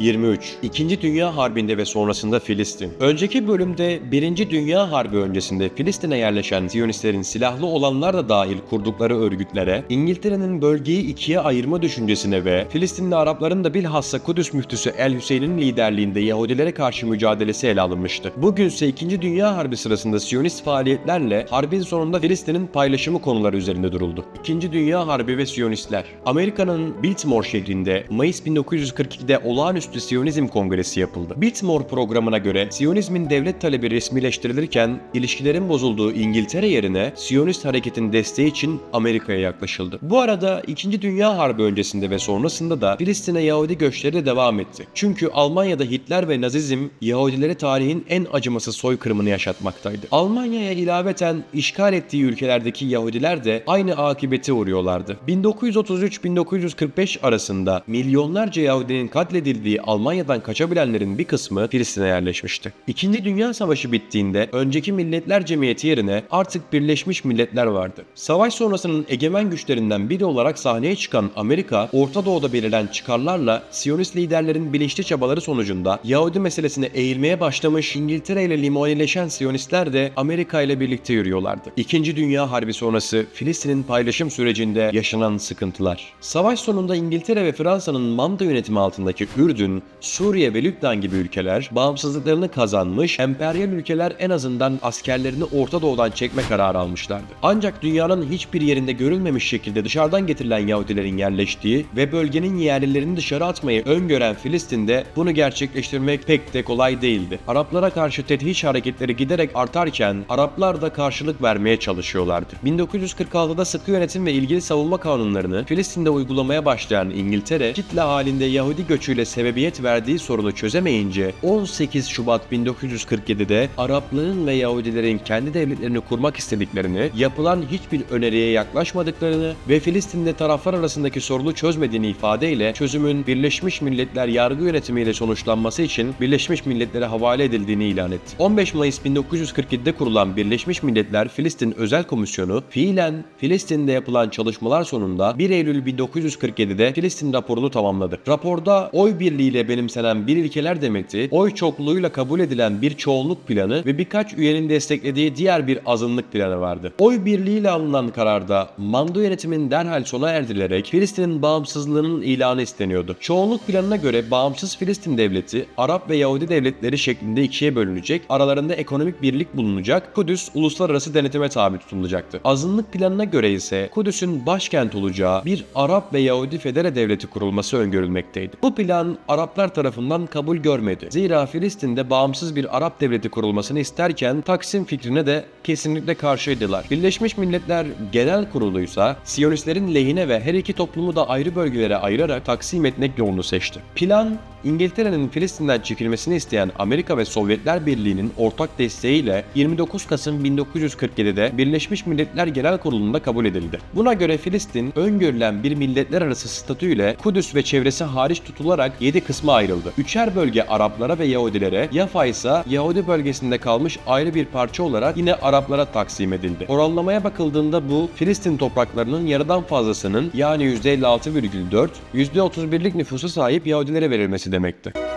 23. İkinci Dünya Harbi'nde ve sonrasında Filistin. Önceki bölümde Birinci Dünya Harbi öncesinde Filistin'e yerleşen Siyonistlerin silahlı olanlar da dahil kurdukları örgütlere, İngiltere'nin bölgeyi ikiye ayırma düşüncesine ve Filistinli Arapların da bilhassa Kudüs müftüsü El Hüseyin'in liderliğinde Yahudilere karşı mücadelesi ele alınmıştı. Bugün ise İkinci Dünya Harbi sırasında Siyonist faaliyetlerle harbin sonunda Filistin'in paylaşımı konuları üzerinde duruldu. İkinci Dünya Harbi ve Siyonistler. Amerika'nın Biltmore şehrinde Mayıs 1942'de olağanüstü Siyonizm Kongresi yapıldı. Biltmore programına göre Siyonizmin devlet talebi resmileştirilirken ilişkilerin bozulduğu İngiltere yerine Siyonist hareketin desteği için Amerika'ya yaklaşıldı. Bu arada 2. Dünya Harbi öncesinde ve sonrasında da Filistin'e Yahudi göçleri de devam etti. Çünkü Almanya'da Hitler ve Nazizm Yahudilere tarihin en acımasız soykırımını yaşatmaktaydı. Almanya'ya ilaveten işgal ettiği ülkelerdeki Yahudiler de aynı akibete uğruyorlardı. 1933-1945 arasında milyonlarca Yahudinin katledildiği Almanya'dan kaçabilenlerin bir kısmı Filistin'e yerleşmişti. İkinci Dünya Savaşı bittiğinde önceki Milletler Cemiyeti yerine artık Birleşmiş Milletler vardı. Savaş sonrasının egemen güçlerinden biri olarak sahneye çıkan Amerika, Orta Doğu'da belirlen çıkarlarla Siyonist liderlerin bilinçli çabaları sonucunda Yahudi meselesine eğilmeye başlamış İngiltere ile limonileşen Siyonistler de Amerika ile birlikte yürüyorlardı. İkinci Dünya Harbi sonrası Filistin'in paylaşım sürecinde yaşanan sıkıntılar. Savaş sonunda İngiltere ve Fransa'nın manda yönetimi altındaki Ürdün, Suriye ve Lübnan gibi ülkeler bağımsızlıklarını kazanmış, emperyal ülkeler en azından askerlerini Orta Doğu'dan çekme kararı almışlardı. Ancak dünyanın hiçbir yerinde görülmemiş şekilde dışarıdan getirilen Yahudilerin yerleştiği ve bölgenin yerlilerini dışarı atmayı öngören Filistin'de bunu gerçekleştirmek pek de kolay değildi. Araplara karşı tethiş hareketleri giderek artarken Araplar da karşılık vermeye çalışıyorlardı. 1946'da sıkı yönetim ve ilgili savunma kanunlarını Filistin'de uygulamaya başlayan İngiltere, kitle halinde Yahudi göçüyle sebebiyet verdiği sorunu çözemeyince 18 Şubat 1947'de Araplığın ve Yahudilerin kendi devletlerini kurmak istediklerini, yapılan hiçbir öneriye yaklaşmadıklarını ve Filistin'de taraflar arasındaki sorunu çözmediğini ifadeyle çözümün Birleşmiş Milletler yargı yönetimiyle sonuçlanması için Birleşmiş Milletler'e havale edildiğini ilan etti. 15 Mayıs 1947'de kurulan Birleşmiş Milletler Filistin Özel Komisyonu fiilen Filistin'de yapılan çalışmalar sonunda 1 Eylül 1947'de Filistin raporunu tamamladı. Raporda oy birliğiyle benimsenen bir ilkeler demeti, oy çokluğuyla kabul edilen bir çoğunluk planı ve birkaç üyenin desteklediği diğer bir azınlık planı vardı. Oy birliğiyle alınan kararda mando yönetimin derhal sona erdirilerek Filistin'in bağımsızlığının ilanı isteniyordu. Çoğunluk planına göre bağımsız Filistin devleti Arap ve Yahudi devletleri şeklinde ikiye bölünecek, aralarında ekonomik birlik bulunacak, Kudüs uluslararası denetime tabi tutulacaktı. Azınlık planına göre ise Kudüs'ün başkent olacağı bir Arap ve Yahudi federe devleti kurulması öngörülmekteydi. Bu plan Araplar tarafından kabul görmedi. Zira Filistin'de bağımsız bir Arap devleti kurulmasını isterken Taksim fikrine de kesinlikle karşıydılar. Birleşmiş Milletler Genel Kurulu'ysa Siyonistlerin lehine ve her iki toplumu da ayrı bölgelere ayırarak taksim etmek yolunu seçti. Plan İngiltere'nin Filistin'den çekilmesini isteyen Amerika ve Sovyetler Birliği'nin ortak desteğiyle 29 Kasım 1947'de Birleşmiş Milletler Genel Kurulu'nda kabul edildi. Buna göre Filistin öngörülen bir milletler arası statüyle Kudüs ve çevresi hariç tutularak 7 kısma ayrıldı. Üçer bölge Araplara ve Yahudilere, Yafa ise Yahudi bölgesinde kalmış ayrı bir parça olarak yine Araplara taksim edildi. Oranlamaya bakıldığında bu Filistin topraklarının yarıdan fazlasının yani %56,4, %31'lik nüfusa sahip Yahudilere verilmesi demekti.